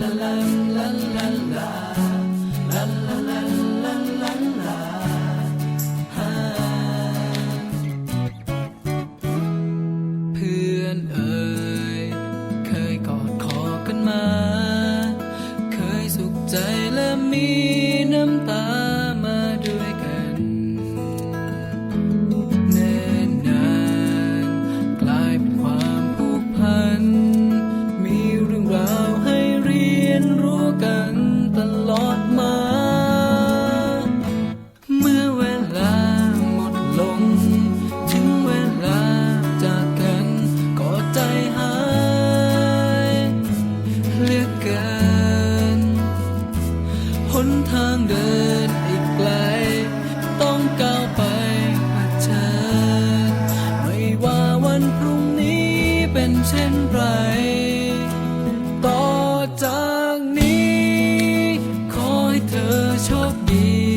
la la la la la. โชคดี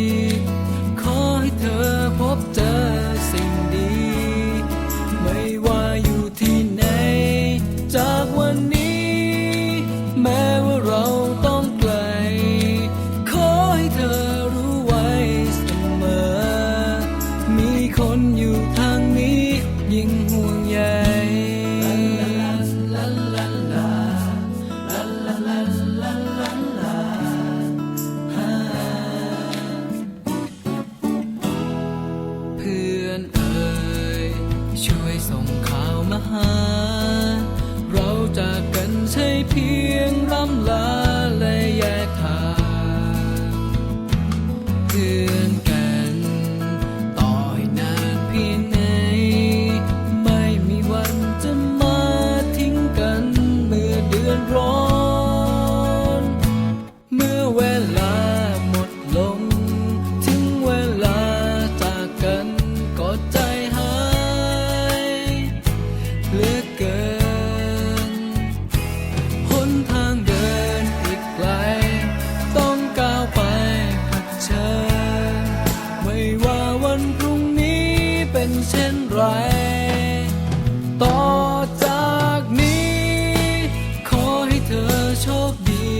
โชคดี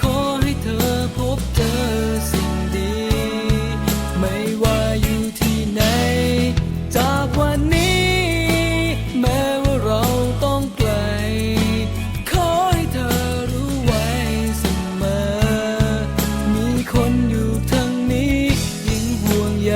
ขอให้เธอพบเจอสิ่งดี ไม่ว่าอยู่ที่ไหน จากวันนี้ แม้ว่าเราต้องไกล ขอให้เธอรู้ไว้เสมอ มีคนอยู่ทางนี้ยิ่งห่วงใย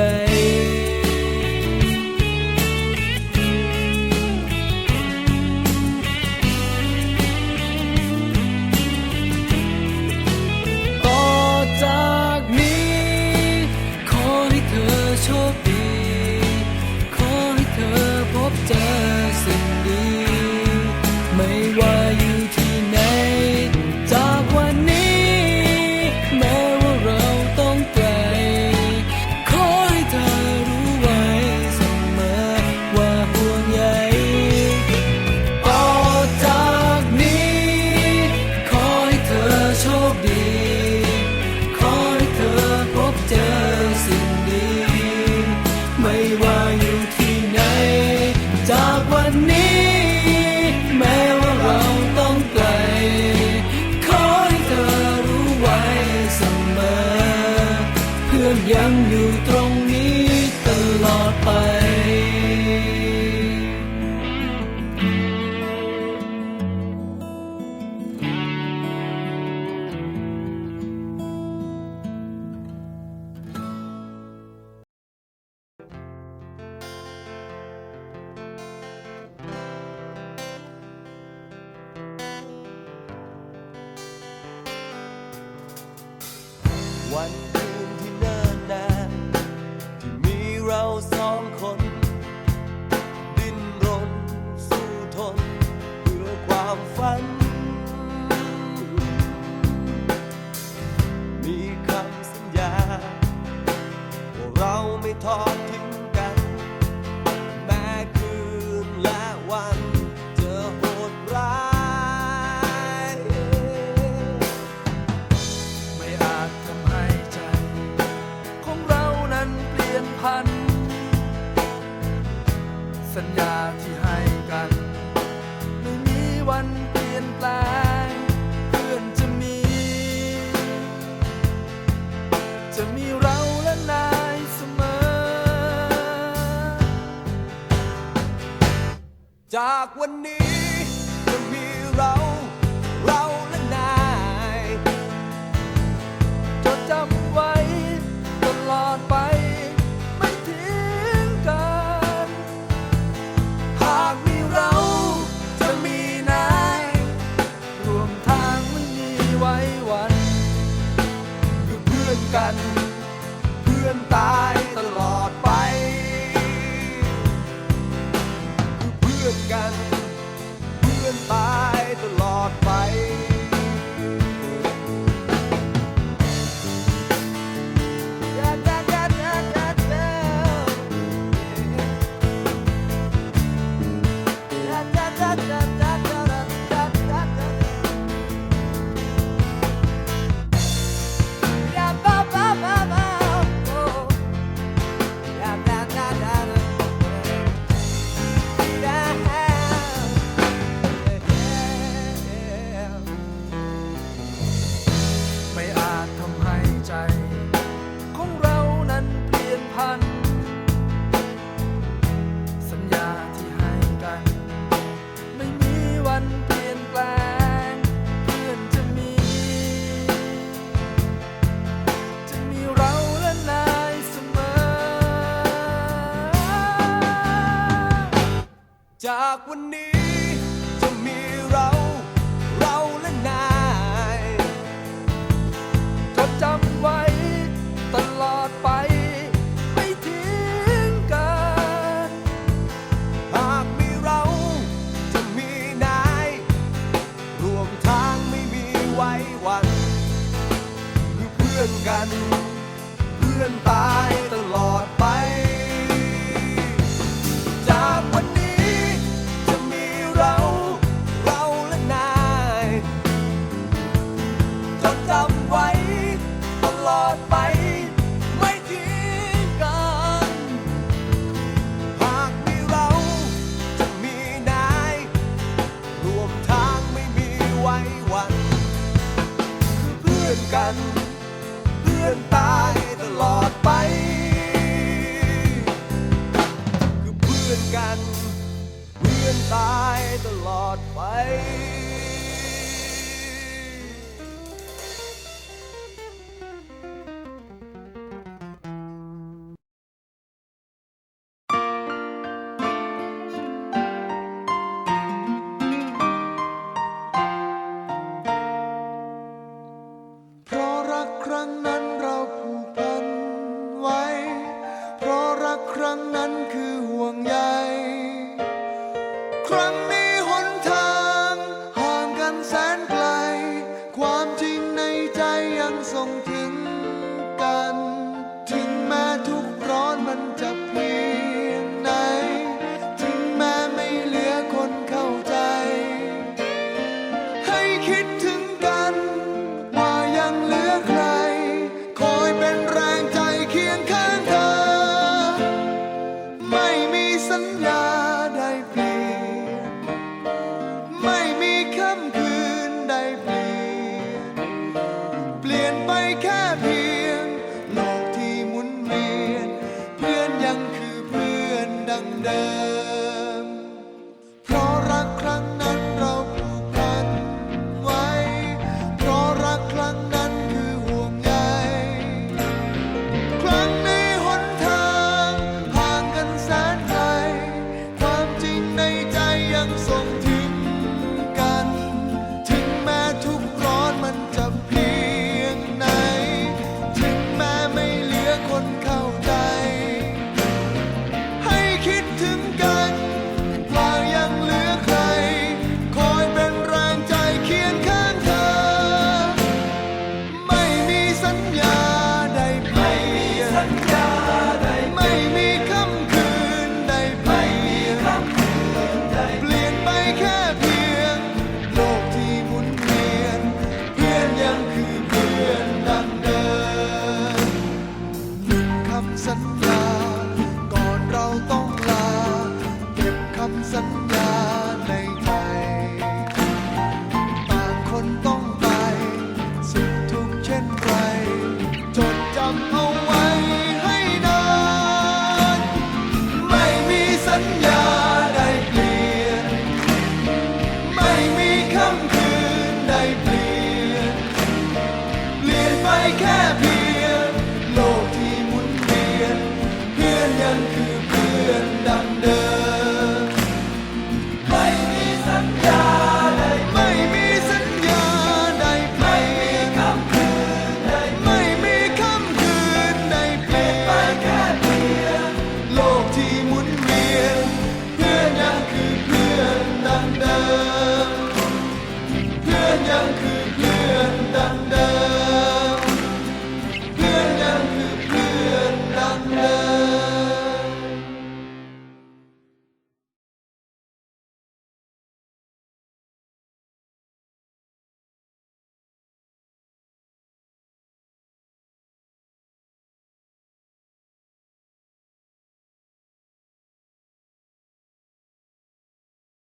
one. จากวันนี้ จา